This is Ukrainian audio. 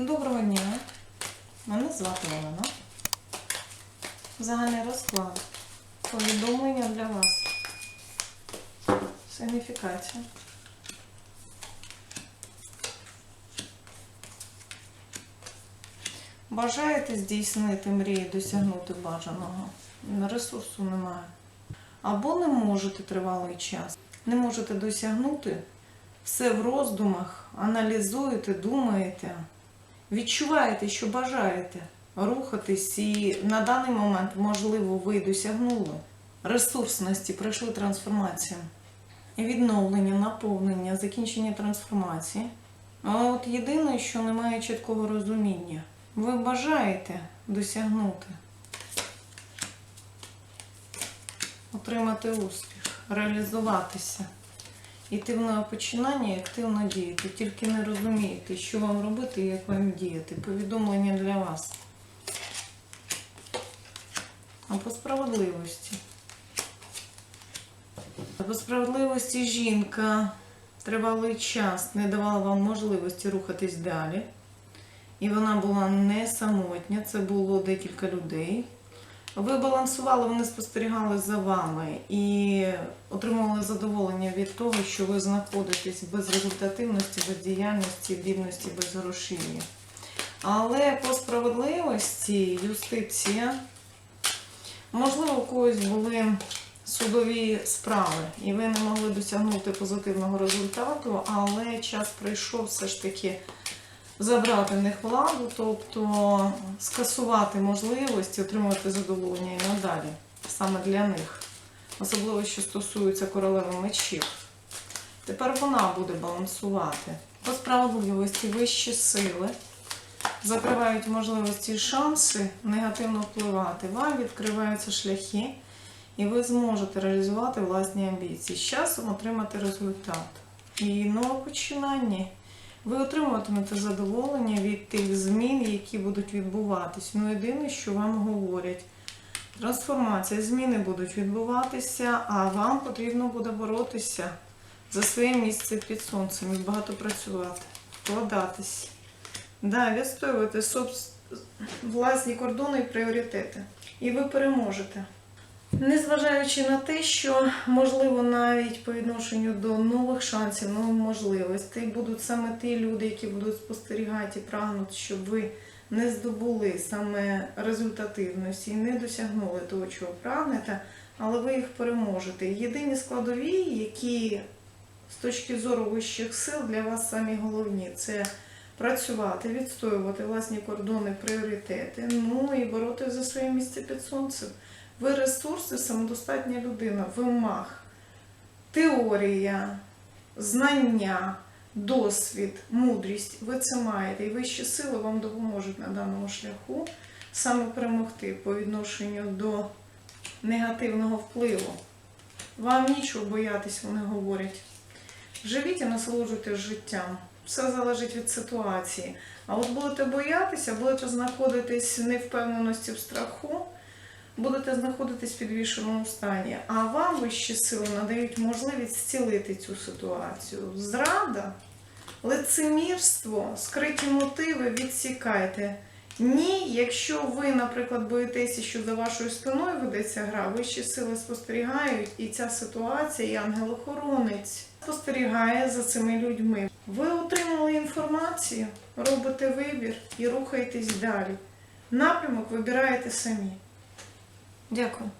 Доброго дня. Мене звати Олена. Загальний розклад. Повідомлення для вас. Сигніфікація. Бажаєте здійснити мрії, досягнути бажаного? Ресурсу немає. Або не можете тривалий час. Не можете досягнути все в роздумах, аналізуєте, думаєте, відчуваєте, що бажаєте рухатись, і на даний момент, можливо, ви досягнули ресурсності, пройшли трансформацію, відновлення, наповнення, закінчення трансформації. А от єдине, що немає чіткого розуміння, ви бажаєте досягнути, отримати успіх, реалізуватися. Іти в нове починання і активно діяти. Тільки не розумієте, що вам робити і як вам діяти. Повідомлення для вас. А по справедливості. А По справедливості жінка тривалий час не давала вам можливості рухатись далі. І вона була не самотня, це було декілька людей. Ви балансували, вони спостерігали за вами і отримували задоволення від того, що ви знаходитесь без результативності, без діяльності, бідності, без грошів'я. Але по справедливості, юстиція, можливо, у когось були судові справи, і ви не могли досягнути позитивного результату, але час прийшов все ж таки забрати в них владу, тобто скасувати можливості отримувати задоволення і надалі, саме для них. Особливо, що стосується королеви мечів. Тепер вона буде балансувати. По справедливості вищі сили закривають можливості і шанси негативно впливати. Вам відкриваються шляхи, і ви зможете реалізувати власні амбіції. З часом отримати результат. І нове починання. Ви отримуватимете задоволення від тих змін, які будуть відбуватись. Ну, єдине, що вам говорять. Трансформація, зміни будуть відбуватися, а вам потрібно буде боротися за своє місце під сонцем і багато працювати, вкладатись. Да, відстоювати власні кордони і пріоритети. І ви переможете. Незважаючи на те, що можливо навіть по відношенню до нових шансів, нових можливостей будуть саме ті люди, які будуть спостерігати і прагнути, щоб ви не здобули саме результативності і не досягнули того, чого прагнете, але ви їх переможете. Єдині складові, які з точки зору вищих сил для вас самі головні, це працювати, відстоювати власні кордони, пріоритети, ну і боротися за своє місце під сонцем. Ви ресурси, самодостатня людина, ви маг, теорія, знання, досвід, мудрість. Ви це маєте. І вищі сили вам допоможуть на даному шляху саме перемогти по відношенню до негативного впливу. Вам нічого боятись, вони говорять. Живіть і насолоджуйтесь життям. Все залежить від ситуації. А от будете боятися, будете знаходитись в невпевненості в страху будете знаходитись в підвішеному стані, а вам вищі сили надають можливість зцілити цю ситуацію. Зрада, лицемірство, скриті мотиви відсікайте. Ні, якщо ви, наприклад, боїтеся, що за вашою спиною ведеться гра, вищі сили спостерігають, і ця ситуація, і ангел-охоронець спостерігає за цими людьми. Ви отримали інформацію, робите вибір і рухаєтесь далі. Напрямок вибираєте самі. Дякую.